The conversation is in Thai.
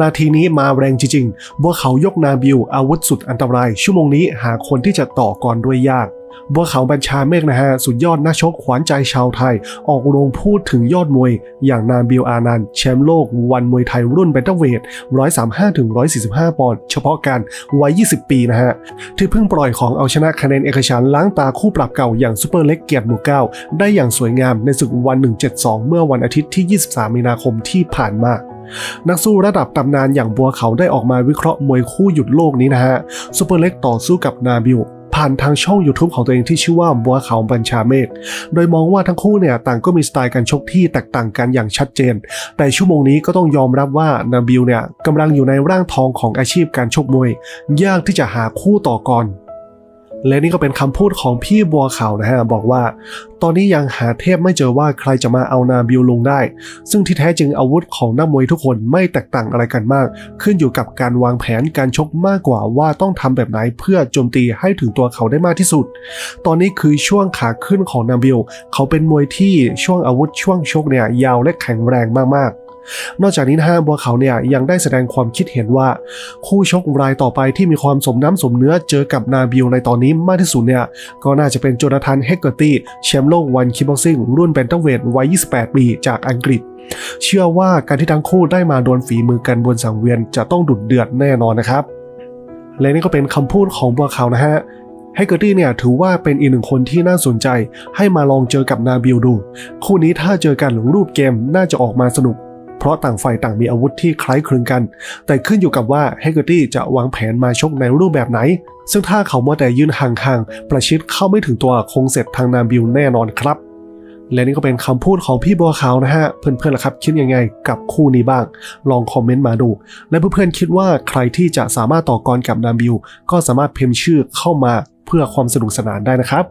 นาทีนี้มาแรงจริงๆบัวเขายกนาบิวอาวุธสุดอันตราย ชั่วโมงนี้หาคนที่จะต่อกรด้วยยากบัวเขาบัญชาเมฆนะฮะสุดยอดนักชกขวัญใจชาวไทย ออกโรงพูดถึงยอดมวย อย่างนาบิวอานันแชมป์โลกวันมวยไทยรุ่นแบนเทเวท 135ถึง145 ปอนด์เฉพาะการวัย 20 ปีนะฮะ ที่เพิ่งปล่อยของเอาชนะคะแนนเอกฉันล้างตาคู่ปรับเก่าอย่างซูเปอร์เล็กเกียรติหมู่เก้าได้อย่างสวยงามในศึกวัน 172 เมื่อวันอาทิตย์ที่ 23 มีนาคมที่ผ่านมา นักสู้ระดับตำนานอย่างบัวเขาได้ออกมาวิเคราะห์มวยคู่หยุดโลกนี้นะฮะซูเปอร์เล็กต่อสู้กับนาบิวผ่านทางช่อง YouTube ของตัวเองที่ชื่อว่าบัวเขาบัญชาเมฆ โดยมองว่าทั้งคู่เนี่ยต่างก็มีสไตล์การชกที่แตกต่างกันอย่างชัดเจน แต่ชั่วโมงนี้ก็ต้องยอมรับว่านาบิลเนี่ยกำลังอยู่ในร่างทองของอาชีพการชกมวย ยากที่จะหาคู่ต่อกร และนี่ก็เป็นคำพูดของพี่บัวขาวนะฮะบอกว่า ตอนนี้ยังหาเทพไม่เจอว่าใครจะมาเอานาบิลลงได้ ซึ่งที่แท้จริงอาวุธของนักมวยทุกคนไม่แตกต่างอะไรกันมาก ขึ้นอยู่กับการวางแผนการชกมากกว่าว่าต้องทำแบบไหนเพื่อโจมตีให้ถึงตัวเขาได้มากที่สุด ตอนนี้คือช่วงขาขึ้นของนาบิลเขาเป็นมวยที่ช่วงอาวุธช่วงชกเนี่ยยาวและแข็งแรงมากๆ นอกจากนี้นะฮะบัวเขาเนี่ยยังได้แสดงความคิดเห็นว่า คู่ชกรายต่อไปที่มีความสมน้ำสมเนื้อเจอกับนาบิลในตอนนี้มากที่สุดเนี่ยก็น่าจะเป็นโจนาธานเฮกเกอร์ตี้แชมป์โลกวันคิกบ็อกซิ่งรุ่นแบนตัมเวทวัย 28 ปีจากอังกฤษ เชื่อว่าการที่ทั้งคู่ได้มาโดวลฝีมือกันบนสังเวียนจะต้องดุดเดือดแน่นอนนะครับ และนี่ก็เป็นคำพูดของบัวเขานะฮะไฮเกอร์ตี้เนี่ยถือว่าเป็นอีกหนึ่งคนที่น่าสนใจให้มาลองเจอกับนาบิลดู คู่นี้ถ้าเจอกันรูปเกมน่าจะออกมาสนุก เพราะต่างฝ่ายต่างมีอาวุธที่คล้ายคลึงกัน แต่ขึ้นอยู่กับว่าไฮเกอร์ตี้จะวางแผนมาชกในรูปแบบไหน ซึ่งถ้าเขามัวแต่ยืนห่างๆ ประชิดเข้าไม่ถึงตัวคงเสร็จทางนามบิลแน่นอนครับ และนี่ก็เป็นคำพูดของพี่บัวขาวนะฮะ เพื่อนๆล่ะครับคิดยังไงกับคู่นี้บ้าง ลองคอมเมนต์มาดู และเพื่อนๆคิดว่าใครที่จะสามารถต่อกรกับนามบิลก็สามารถพิมพ์ชื่อเข้ามาเพื่อความสนุกสนานได้นะครับ